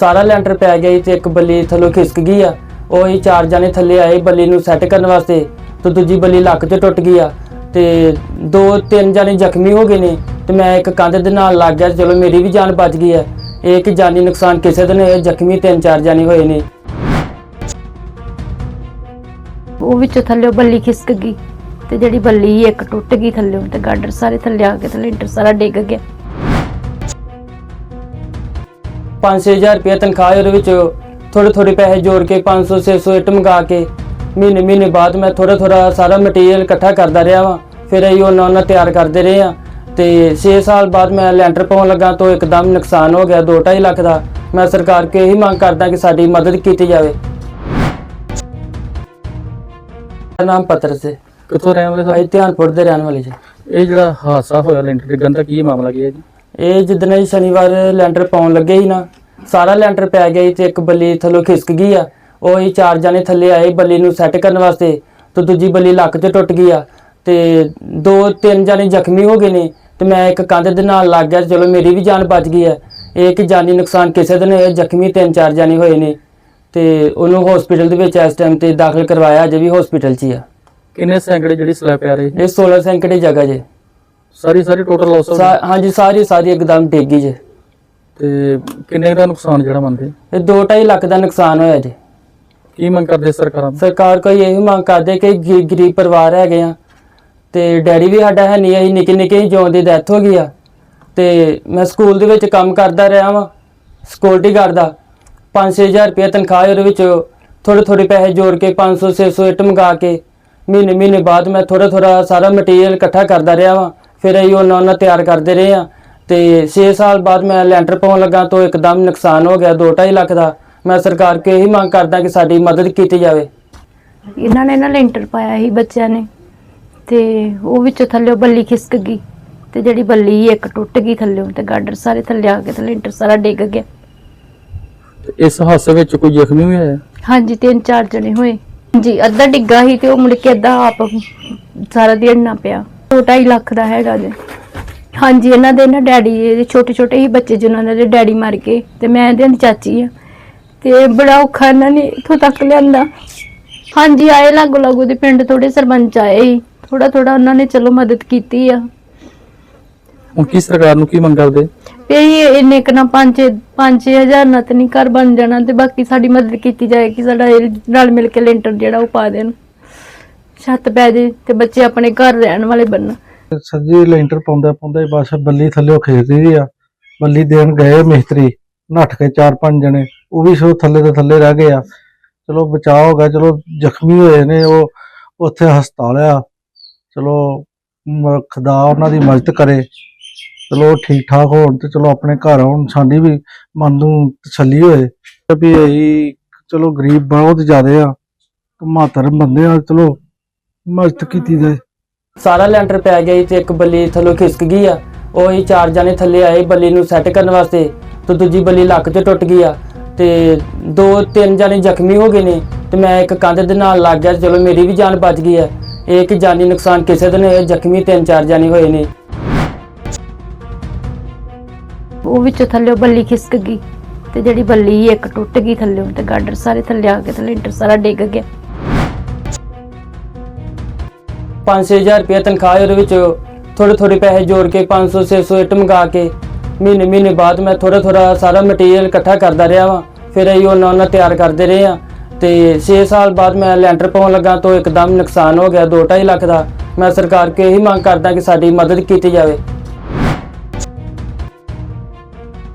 ਸਾਰਾ ਲੈਂਟਰ ਪੈ ਗਿਆ ਜੀ ਤੇ ਇੱਕ ਬੱਲੀ ਥੱਲੋਂ ਖਿਸਕ ਗਈ ਆ। ਉਹ ਹੀ ਚਾਰ ਜਾਣੇ ਥੱਲੇ ਆਏ ਬੱਲੀ ਨੂੰ ਸੈੱਟ ਕਰਨ ਵਾਸਤੇ ਤੇ ਦੂਜੀ ਬੱਲੀ ਲੱਕ 'ਚ ਟੁੱਟ ਗਈ ਆ। ਤੇ ਦੋ ਤਿੰਨ ਜਾਣੇ ਜ਼ਖਮੀ ਹੋ ਗਏ ਨੇ ਤੇ ਮੈਂ ਇੱਕ ਕੰਧ ਦੇ ਨਾਲ ਲੱਗ ਗਿਆ ਚਲੋ ਮੇਰੀ ਵੀ ਜਾਨ ਬਚ ਗਈ ਹੈ ਇਹ ਕਿ ਜਾਨੀ ਨੁਕਸਾਨ ਕਿਸੇ ਦਾ ਨਹੀਂ ਹੋਇਆ, ਜ਼ਖਮੀ ਤਿੰਨ ਚਾਰ ਜਾਣੇ ਹੋਏ ਨੇ। ਉਹ ਵਿੱਚੋਂ ਥੱਲੇ ਬੱਲੀ ਖਿਸਕ ਗਈ ਤੇ ਜਿਹੜੀ ਬੱਲੀ ਸੀ ਇੱਕ ਟੁੱਟ ਗਈ ਥੱਲੇ ਤੇ ਗਾਡਰ ਸਾਰੇ ਥੱਲੇ ਆ ਕੇ ਤੇ ਲੈਂਟਰ ਸਾਰਾ ਡਿੱਗ ਗਿਆ। 5-6000 ਰੁਪਏ ਤਨਖਾਹ ਉਹਦੇ ਵਿੱਚ ਥੋੜੇ ਥੋੜੇ ਪੈਸੇ ਜੋੜ ਕੇ 500 600 ਇੱਟ ਮੰਗਾ ਕੇ ਮਹੀਨੇ ਮਹੀਨੇ ਬਾਅਦ ਮੈਂ ਥੋੜਾ ਥੋੜਾ ਸਾਰਾ ਮਟੀਰੀਅਲ ਇਕੱਠਾ ਕਰਦਾ ਰਿਹਾ ਵਾਂ। ਫਿਰ ਅਸੀਂ ਉਹਨਾਂ ਉਹਨਾਂ ਤਿਆਰ ਕਰਦੇ ਰਹੇ ਆ ਤੇ 6 ਸਾਲ ਬਾਅਦ ਮੈਂ ਲੈਂਟਰ ਪਾਉਣ ਲੱਗਾ ਤਾਂ ਇੱਕਦਮ ਨੁਕਸਾਨ ਹੋ ਗਿਆ 2.5 ਲੱਖ ਦਾ। ਮੈਂ ਸਰਕਾਰ ਕੋਲ ਇਹੀ ਮੰਗ ਕਰਦਾ ਕਿ ਸਾਡੀ ਮਦਦ ਕੀਤੀ ਜਾਵੇ। ਮੇਰਾ ਨਾਮ ਪੱਤਰ ਸੇ। ਕਿੱਥੋਂ ਰਹਿਣ ਵਾਲੇ ਅਸੀਂ ਧਿਆਨਪੁਰ ਦੇ ਰਹਿਣ ਵਾਲੇ ਜੀ। ਇਹ ਜਿਹੜਾ ਹਾਦਸਾ ਹੋਇਆ ਲੈਂਟਰ ਡਿੱਗਣ ਦਾ ਕੀ ਮਾਮਲਾ ਕੀ ਹੈ ਜੀ? ਇਹ ਜਿੱਦਣ ਅਸੀਂ ਸ਼ਨੀਵਾਰ ਲੈਂਟਰ ਪਾਉਣ ਲੱਗੇ ਸੀ ਨਾ ਸਾਰਾ ਲੈਂਟਰ ਪੈ ਗਿਆ ਤੇ ਇੱਕ ਬੱਲੀ ਥੱਲੋਂ ਖਿਸਕ ਗਈ ਆ। ਉਹ ਹੀ ਚਾਰ ਜਾਣੇ ਥੱਲੇ ਆਏ ਬੱਲੀ ਨੂੰ ਸੈੱਟ ਕਰਨ ਵਾਸਤੇ ਤੇ ਦੂਜੀ ਬੱਲੀ ਲੱਕ 'ਚ ਟੁੱਟ ਗਈ ਆ। ਤੇ ਦੋ ਤਿੰਨ ਜਾਣੇ ਜ਼ਖਮੀ ਹੋ ਗਏ ਨੇ ਤੇ ਮੈਂ ਇੱਕ ਕੰਧ ਦੇ ਨਾਲ ਲੱਗ ਗਿਆ ਚਲੋ ਮੇਰੀ ਵੀ ਜਾਨ ਬਚ ਗਈ ਹੈ ਇਹ ਕਿ ਜਾਨੀ ਨੁਕਸਾਨ ਕਿਸੇ ਦਾ ਨਹੀਂ ਹੋਇਆ ਜ਼ਖਮੀ ਤਿੰਨ ਚਾਰ ਜਾਣੇ ਹੋਏ ਨੇ ਤੇ ਉਹਨੂੰ ਹਸਪੀਟਲ ਦੇ ਵਿੱਚ ਇਸ ਟਾਈਮ ਤੇ ਦਾਖਲ ਕਰਵਾਇਆ ਅਜੇ ਵੀ ਹਸਪੀਟਲ 'ਚ ਹੀ ਆ। ਕਿੰਨੇ ਸੈਂਕੜੇ ਜਿਹੜੀ ਸਲੈਬ ਪਿਆ ਰਹੀ? ਇਹ 16 ਸੈਂਕੜੇ ਜਗ੍ਹਾ ਜੇ। ਸਾਰੀ ਸਾਰੀ ਟੋਟਲ ਲਾਸ ਹਾਂਜੀ ਸਾਰੀ ਸਾਰੀ ਇੱਕਦਮ ਡਿੱਗ ਗਈ ਜੇ। ਤੇ ਕਿੰਨੇ ਦਾ ਨੁਕਸਾਨ ਜਿਹੜਾ ਮੰਨਦੇ? ਇਹ 2.5 ਲੱਖ ਦਾ ਨੁਕਸਾਨ ਹੋਇਆ ਜੇ। ਕੀ ਮੰਗ ਕਰਦੇ ਸਰਕਾਰਾਂ ਤੋਂ? ਸਰਕਾਰ ਕੋਈ ਇਹ ਮੰਗ ਕਰਦੇ ਕਿ ਗ- ਗਰੀਬ ਪਰਿਵਾਰ ਹੈਗੇ ਆ ਤੇ ਡੈਡੀ ਵੀ ਸਾਡਾ ਹੈ ਨਹੀਂ ਅਸੀਂ ਨਿੱਕੇ ਨਿੱਕੇ ਹੀ ਜੋਨ ਦੀ ਡੈਥ ਹੋ ਗਈ ਆ ਤੇ ਮੈਂ ਸਕੂਲ ਦੇ ਵਿੱਚ ਕੰਮ ਕਰਦਾ ਰਿਹਾ ਵਾਂ ਸਿਕਿਉਰਿਟੀ ਗਾਰਡ ਦਾ। 5-6000 ਰੁਪਏ ਤਨਖਾਹ ਹੈ, ਉਹਦੇ ਵਿੱਚ ਥੋੜੇ ਥੋੜੇ ਪੈਸੇ ਜੋੜ ਕੇ 500-600 ਇੱਟ ਮੰਗਾ ਕੇ ਮਹੀਨੇ ਮਹੀਨੇ ਬਾਅਦ ਮੈਂ ਥੋੜਾ ਥੋੜਾ ਸਾਰਾ ਮਟੀਰੀਅਲ ਇਕੱਠਾ ਕਰਦਾ ਰਿਹਾ ਵਾਂ ਫਿਰ ਅਸੀਂ ਉਹਨਾਂ ਉਹਨਾਂ ਤਿਆਰ ਕਰਦੇ ਰਹੇ ਆ। ਤੇ 6 ਸਾਲ ਬਾਅਦ ਮੈਂ ਲੈਂਟਰ ਪਾਉਣ ਲੱਗਾ ਤਾਂ ਇੱਕਦਮ ਨੁਕਸਾਨ ਹੋ ਗਿਆ 2.5 ਲੱਖ ਦਾ। ਮੈਂ ਸਰਕਾਰ ਕੋਲ ਇਹੀ ਮੰਗ ਕਰਦਾ ਕਿ ਸਾਡੀ ਮਦਦ ਕੀਤੀ ਜਾਵੇ। ਇਹਨਾਂ ਨੇ ਨਾ ਲੈਂਟਰ ਪਾਇਆ ਸੀ ਬੱਚਿਆਂ ਨੇ ਤੇ ਉਹ ਵਿੱਚੋਂ ਥੱਲੇ ਬੱਲੀ ਖਿਸਕ ਗਈ ਤੇ ਜਿਹੜੀ ਬੱਲੀ ਇੱਕ ਟੁੱਟ ਗਈ ਥੱਲੇ ਤੇ ਗਾਡਰ ਸਾਰੇ ਥੱਲੇ ਆ ਕੇ ਤੇ ਲੈਂਟਰ ਸਾਰਾ ਡਿੱਗ ਗਿਆ। ਇਸ ਹਾਦਸੇ ਵਿੱਚ ਕੋਈ ਜ਼ਖਮੀ ਵੀ ਹੋਇਆ ਹਾਂਜੀ ਤਿੰਨ ਚਾਰ ਜਣੇ ਹੋਏ। ਜੀ ਅੱਧਾ ਡਿੱਗਾ ਸੀ ਤੇ ਉਹ ਮੁੜ ਕੇ ਅੱਧਾ ਆਪ ਸਾਰਾ ਦੇਣਾ ਪਿਆ। 2.5 ਲੱਖ ਦਾ ਹੈਗਾ ਜੀ। ਹਾਂਜੀ ਇਹਨਾਂ ਦੇ ਨਾ ਡੈਡੀ ਇਹਦੇ ਛੋਟੇ ਛੋਟੇ ਹੀ ਬੱਚੇ ਜਿਨ੍ਹਾਂ ਦੇ ਡੈਡੀ ਮਰ ਗਏ ਤੇ ਮੈਂ ਇਹਦੀ ਚਾਚੀ ਆ। ਤੇ ਬੜਾ ਔਖਾ ਇਹਨਾਂ ਨੇ ਇੱਥੋਂ ਤੱਕ ਲਿਆਂਦਾ। ਹਾਂਜੀ ਆਏ ਲਾਗੋ ਲਾਗੋ ਦੇ ਪਿੰਡ ਥੋੜੇ ਸਰਪੰਚ ਆਏ ਥੋੜਾ ਥੋੜਾ ਉਹਨਾਂ ਨੇ ਚਲੋ ਮਦਦ ਕੀਤੀ ਆ। ਹੁਣ ਕੀ ਸਰਕਾਰ ਨੂੰ ਕੀ ਮੰਗ ਕਰਦੇ? ਵੀ ਇਹ ਇੰਨੇ ਕੁ ਨਾ 5 5000 ਨਾਲ ਤੇ ਨਹੀਂ ਘਰ ਬਣ ਜਾਣਾ ਤੇ ਬਾਕੀ ਸਾਡੀ ਮਦਦ ਕੀਤੀ ਜਾਏ ਕਿ ਸਾਡਾ ਇਹ ਨਾਲ ਮਿਲ ਕੇ ਲੈਂਟਰ ਜਿਹੜਾ ਉਹ ਪਾ ਦੇਣ। ਛੱਤ ਪੈ ਜੇ ਤੇ ਬੱਚੇ ਆਪਣੇ ਘਰ ਰਹਿਣ ਵਾਲੇ ਬਣਨ। ਸੱਜੀ ਲੈਂਟਰ ਪਾਉਂਦਾ ਪਾਉਂਦਾ ਹੀ ਬਸ ਬੱਲੀ ਥੱਲੇ ਉਹ ਖਿੱਚਦੀ ਆ। ਬੱਲੀ ਦੇਣ ਗਏ ਮਿਸਤਰੀ, ਨੱਠ ਕੇ ਚਾਰ ਪੰਜ ਜਣੇ, ਉਹ ਵੀ ਸੋ ਥੱਲੇ ਦੇ ਥੱਲੇ ਰਹਿ ਗਏ ਆ। ਚਲੋ ਬਚਾਅ ਹੋ ਗਿਆ, ਚਲੋ ਜ਼ਖਮੀ ਹੋਏ ਨੇ ਉਹ, ਉੱਥੇ ਹਸਪਤਾਲ ਆ। ਚਲੋ ਮ- ਖੁਦਾ ਉਹਨਾਂ ਦੀ ਮਦਦ ਕਰੇ। ਚਲੋ ਠੀਕ ਠਾਕ ਹੋਣ ਤੇ ਚਲੋ ਆਪਣੇ ਘਰ ਆਉਣ, ਸਾਡੀ ਵੀ ਮਨ ਨੂੰ ਤਸੱਲੀ ਹੋਏ। ਵੀ ਅਸੀਂ ਚਲੋ ਗਰੀਬ ਬਹੁਤ ਜ਼ਿਆਦੇ ਆ। ਮਾਤਰ ਬੰਦੇ ਆ, ਚਲੋ ਮਦਦ ਕੀਤੀ ਜਾਏ। ਸਾਰਾ ਲੈਂਟਰ ਪੈ ਗਿਆ ਸੀ ਤੇ ਇੱਕ ਬੱਲੀ ਥੱਲੋਂ ਖਿਸਕ ਗਈ ਆ। ਉਹ ਹੀ ਚਾਰ ਜਾਣੇ ਥੱਲੇ ਆਏ ਬੱਲੀ ਨੂੰ ਸੈੱਟ ਕਰਨ ਵਾਸਤੇ ਤੇ ਦੂਜੀ ਬੱਲੀ ਲੱਕ 'ਚ ਟੁੱਟ ਗਈ ਆ। ਤੇ ਦੋ ਤਿੰਨ ਜਾਣੇ ਜ਼ਖਮੀ ਹੋ ਗਏ ਨੇ ਤੇ ਮੈਂ ਇੱਕ ਕੰਧ ਦੇ ਨਾਲ ਲੱਗ ਗਿਆ ਚਲੋ ਮੇਰੀ ਵੀ ਜਾਨ ਬਚ ਗਈ ਹੈ ਇਹ ਕਿ ਜਾਨੀ ਨੁਕਸਾਨ ਕਿਸੇ ਦਾ ਨਹੀਂ ਜ਼ਖਮੀ ਤਿੰਨ ਚਾਰ ਜਾਣੇ ਹੋਏ ਨੇ। ਉਹ ਵਿੱਚੋਂ ਥੱਲੇ ਬੱਲੀ ਖਿਸਕ ਗਈ ਤੇ ਜਿਹੜੀ ਬੱਲੀ ਸੀ ਇੱਕ ਟੁੱਟ ਗਈ ਥੱਲੇ ਤੇ ਗਾਡਰ ਸਾਰੇ ਥੱਲੇ ਆ ਕੇ ਤੇ ਲੈਂਟਰ ਸਾਰਾ ਡਿੱਗ ਗਿਆ। 5-6000 ਰੁਪਏ ਤਨਖਾਹ ਉਹਦੇ ਵਿੱਚ ਥੋੜੇ ਥੋੜੇ ਪੈਸੇ ਜੋੜ ਕੇ 500-600 ਇੱਟ ਮੰਗਾ ਕੇ ਮਹੀਨੇ ਮਹੀਨੇ ਬਾਅਦ ਮੈਂ ਥੋੜਾ ਥੋੜਾ ਸਾਰਾ ਮਟੀਰੀਅਲ ਇਕੱਠਾ ਕਰਦਾ ਰਿਹਾ ਵਾਂ। ਫਿਰ ਅਸੀਂ ਉਹਨਾਂ ਉਹਨਾਂ ਤਿਆਰ ਕਰਦੇ ਰਹੇ ਆ ਤੇ 6 ਸਾਲ ਬਾਅਦ ਮੈਂ ਲੈਂਟਰ ਪਾਉਣ ਲੱਗਾ ਤਾਂ ਇੱਕਦਮ ਨੁਕਸਾਨ ਹੋ ਗਿਆ 2.5 ਲੱਖ ਦਾ। ਮੈਂ ਸਰਕਾਰ ਕੋਲ ਇਹੀ ਮੰਗ ਕਰਦਾ ਕਿ ਸਾਡੀ ਮਦਦ ਕੀਤੀ ਜਾਵੇ।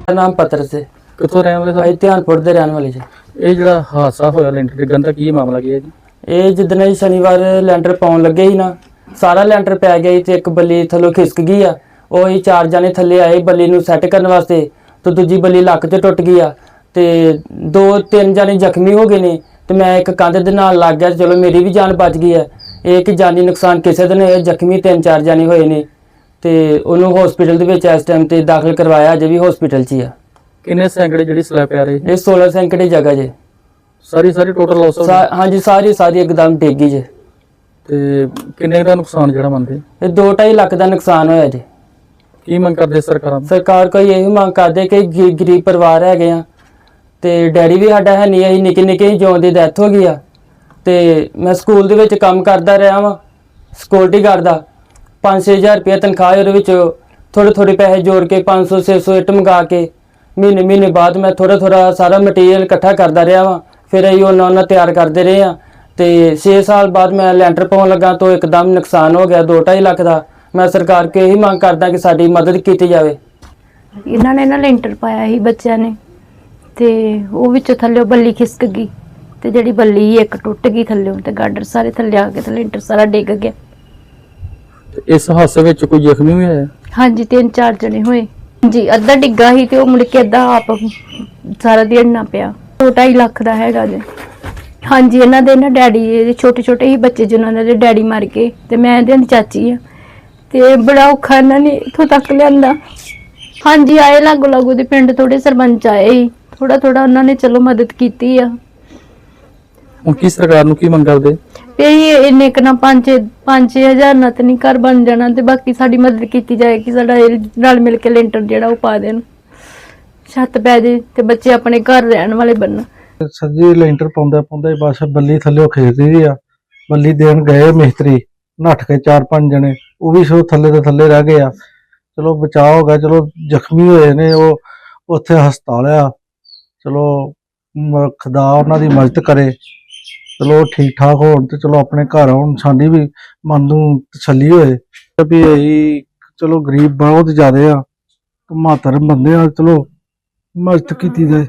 ਮੇਰਾ ਨਾਮ ਪੱਤਰ ਸੇ ਕਿੱਥੋਂ ਰਹਿਣ ਵਾਲੇ ਸਾਹਿਬ ਅਸੀਂ ਧਿਆਨਪੁਰ ਦੇ ਰਹਿਣ ਵਾਲੇ ਜੀ। ਇਹ ਜਿਹੜਾ ਹਾਦਸਾ ਹੋਇਆ ਲੈਂਟਰ ਡਿੱਗਣ ਦਾ ਕੀ ਮਾਮਲਾ ਕੀ ਹੈ ਜੀ? ਇਹ ਜਿੱਦਣ ਅਸੀਂ ਸ਼ਨੀਵਾਰ ਲੈਂਟਰ ਪਾਉਣ ਲੱਗੇ ਸੀ ਨਾ ਸਾਰਾ ਲੈਂਟਰ ਪੈ ਗਿਆ ਸੀ ਤੇ ਇੱਕ ਬੱਲੀ ਥੱਲੋਂ ਖਿਸਕ ਗਈ ਆ। ਉਹ ਹੀ ਚਾਰ ਜਾਣੇ ਥੱਲੇ ਆਏ ਬੱਲੀ ਨੂੰ ਸੈੱਟ ਕਰਨ ਵਾਸਤੇ ਤੇ ਦੂਜੀ ਬੱਲੀ ਲੱਕ 'ਚ ਟੁੱਟ ਗਈ ਆ ਤੇ ਦੋ ਤਿੰਨ ਜਾਣੇ ਜ਼ਖਮੀ ਹੋ ਗਏ ਨੇ ਤੇ ਮੈਂ ਇੱਕ ਕੰਧ ਦੇ ਨਾਲ ਲੱਗ ਗਿਆ ਚਲੋ ਮੇਰੀ ਵੀ ਜਾਨ ਬਚ ਗਈ ਹੈ ਇਹ ਕਿ ਜਾਨੀ ਨੁਕਸਾਨ ਕਿਸੇ ਦਾ ਨਹੀਂ ਹੋਇਆ ਜ਼ਖਮੀ ਤਿੰਨ ਚਾਰ ਜਾਣੇ ਹੋਏ ਨੇ ਤੇ ਉਹਨੂੰ ਹਸਪੀਟਲ ਦੇ ਵਿੱਚ ਇਸ ਟਾਈਮ ਤੇ ਦਾਖਲ ਕਰਵਾਇਆ ਅਜੇ ਵੀ ਹਸਪੀਟਲ 'ਚ ਹੀ ਆ। ਕਿੰਨੇ ਸੈਂਕੜੇ ਜਿਹੜੀ ਸਲੈਬ ਪਿਆ ਰਹੀ? ਇਹ 16 ਸੈਂਕੜੇ ਜਗ੍ਹਾ ਜੇ। ਸਾਰੀ ਸਾਰੀ ਟੋਟਲ ਲਾਸ ਹੋ ਸਾ- ਹਾਂਜੀ ਸਾਰੀ ਸਾਰੀ ਇੱਕਦਮ ਡਿੱਗ ਜੇ। ਤੇ ਕਿੰਨੇ ਦਾ ਨੁਕਸਾਨ ਜਿਹੜਾ ਮੰਨਦੇ ਇਹ 2.5 ਲੱਖ ਦਾ ਨੁਕਸਾਨ ਹੋਇਆ ਜੇ। ਕੀ ਮੰਗ ਕਰਦੇ ਸਰਕਾਰਾਂ ਤੋਂ? ਸਰਕਾਰ ਕੋਈ ਇਹੀ ਮੰਗ ਕਰਦੇ ਕਿ ਗ- ਗਰੀਬ ਪਰਿਵਾਰ ਹੈਗੇ ਆ ਤੇ ਡੈਡੀ ਵੀ ਸਾਡਾ ਹੈ ਨਹੀਂ ਅਸੀਂ ਨਿੱਕੇ ਨਿੱਕੇ ਹੀ ਜੋਂ ਦੀ ਡੈਥ ਹੋ ਗਈ ਆ। ਤੇ ਮੈਂ ਸਕੂਲ ਦੇ ਵਿੱਚ ਕੰਮ ਕਰਦਾ ਰਿਹਾ ਵਾਂ ਸਿਕਿਉਰਿਟੀ ਗਾਰਡ ਦਾ। 5-6000 ਰੁਪਏ ਤਨਖਾਹ ਹੈ, ਉਹਦੇ ਵਿੱਚ ਥੋੜੇ ਥੋੜੇ ਪੈਸੇ ਜੋੜ ਕੇ 500 600 ਇੱਟ ਮੰਗਾ ਕੇ ਮਹੀਨੇ ਮਹੀਨੇ ਬਾਅਦ ਮੈਂ ਥੋੜਾ ਥੋੜਾ ਸਾਰਾ ਮਟੀਰੀਅਲ ਇਕੱਠਾ ਕਰਦਾ ਰਿਹਾ ਵਾਂ। ਫਿਰ ਅਸੀਂ ਉਹਨਾਂ ਉਹਨਾਂ ਤਿਆਰ ਕਰਦੇ ਰਹੇ ਆ ਤੇ 6 ਸਾਲ ਬਾਅਦ ਮੈਂ ਲੈਂਟਰ ਪਾਉਣ ਲੱਗਾ ਤੋਂ ਇੱਕਦਮ ਨੁਕਸਾਨ ਹੋ ਗਿਆ 2.5 ਲੱਖ ਦਾ। ਮੈਂ ਸਰਕਾਰ ਕੋਲ ਇਹੀ ਮੰਗ ਕਰਦਾ ਕਿ ਸਾਡੀ ਮਦਦ ਕੀਤੀ ਜਾਵੇ। ਇਹਨਾਂ ਨੇ ਨਾ ਲੈਂਟਰ ਪਾਇਆ ਸੀ ਬੱਚਿਆਂ ਨੇ। ਤੇ ਉਹ ਵਿੱਚੋਂ ਥੱਲੇ ਬੱਲੀ ਖਿਸਕ ਗਈ। ਤੇ ਜਿਹੜੀ ਬੱਲੀ ਇੱਕ ਟੁੱਟ ਗਈ ਥੱਲੇ ਤੇ ਗਾਡਰ ਸਾਰੇ ਥੱਲੇ ਆ ਕੇ ਤੇ ਲੈਂਟਰ ਸਾਰਾ ਡਿੱਗ ਗਿਆ। ਇਸ ਹਾਦਸੇ ਵਿੱਚ ਕੋਈ ਜ਼ਖਮੀ ਵੀ ਹੋਇਆ? ਹਾਂਜੀ ਤਿੰਨ ਚਾਰ ਜਣੇ ਹੋਏ। ਜੀ ਅੱਧਾ ਡਿੱਗਾ ਸੀ ਤੇ ਉਹ ਮੁੜ ਕੇ ਅੱਧਾ ਆਪ ਸਾਰਾ ਦੇਣਾ ਪਿਆ। 2.5 ਲੱਖ ਦਾ ਹੈਗਾ ਜੀ। ਹਾਂਜੀ ਇਹਨਾਂ ਦੇ ਨਾ ਡੈਡੀ ਇਹਦੇ ਛੋਟੇ ਛੋਟੇ ਹੀ ਬੱਚੇ ਜਿਨ੍ਹਾਂ ਦੇ ਡੈਡੀ ਮਰ ਗਏ ਤੇ ਮੈਂ ਇਹਦੀ ਚਾਚੀ ਆ। ਤੇ ਬੜਾ ਔਖਾ ਇਹਨਾਂ ਨੇ ਇੱਥੋਂ ਤੱਕ ਲਿਆਂਦਾ। ਹਾਂਜੀ ਆਏ ਲਾਗੋ ਲਾਗੋ ਦੇ ਪਿੰਡ ਥੋੜੇ ਸਰਪੰਚ ਆਏ ਥੋੜਾ ਥੋੜਾ ਉਹਨਾਂ ਨੇ ਚਲੋ ਮਦਦ ਕੀਤੀ ਆ। ਹੁਣ ਕੀ ਸਰਕਾਰ ਨੂੰ ਕੀ ਮੰਗ ਕਰਦੇ? ਵੀ ਅਸੀਂ ਇੰਨੇ ਕੁ ਨਾ 5 5000 ਨਾਲ ਤੇ ਨਹੀਂ ਘਰ ਬਣ ਜਾਣਾ ਤੇ ਬਾਕੀ ਸਾਡੀ ਮਦਦ ਕੀਤੀ ਜਾਏ ਕਿ ਸਾਡਾ ਇਹ ਰਲ ਮਿਲ ਕੇ ਲੈਂਟਰ ਜਿਹੜਾ ਉਹ ਪਾ ਦੇਣ। ਛੱਤ ਪੈ ਜੇ ਤੇ ਬੱਚੇ ਆਪਣੇ ਘਰ ਰਹਿਣ ਵਾਲੇ ਬਣਨ। ਸੱਜੀ ਲੈਂਟਰ ਪਾਉਂਦਾ ਪਾਉਂਦਾ ਹੀ ਬਸ ਬੱਲੀ ਥੱਲੇ ਖੇਤੀ ਆ। ਬੱਲੀ ਦੇਣ ਗਏ ਮਿਸਤਰੀ, ਨੱਠ ਕੇ ਚਾਰ ਪੰਜ ਜਣੇ, ਉਹ ਵੀ ਸੋ ਥੱਲੇ ਦੇ ਥੱਲੇ ਰਹਿ ਗਏ ਆ। ਚਲੋ ਬਚਾਅ ਹੋ ਗਿਆ, ਚਲੋ ਜ਼ਖਮੀ ਹੋਏ ਨੇ, ਉਹ ਉੱਥੇ ਹਸਪਤਾਲ ਆ। ਚਲੋ ਮ- ਖੁਦਾ ਉਹਨਾਂ ਦੀ ਮਦਦ ਕਰੇ। ਚਲੋ ਠੀਕ ਠਾਕ ਹੋਣ ਤੇ ਚਲੋ ਆਪਣੇ ਘਰ ਆਉਣ, ਸਾਡੀ ਵੀ ਮਨ ਨੂੰ ਤਸੱਲੀ ਹੋਏ। ਵੀ ਅਸੀਂ ਚਲੋ ਗਰੀਬ ਬਹੁਤ ਜ਼ਿਆਦੇ ਆ ਮਾਤਰ ਬੰਦੇ ਆ, ਚਲੋ ਮਦਦ ਕੀਤੀ ਜਾਏ।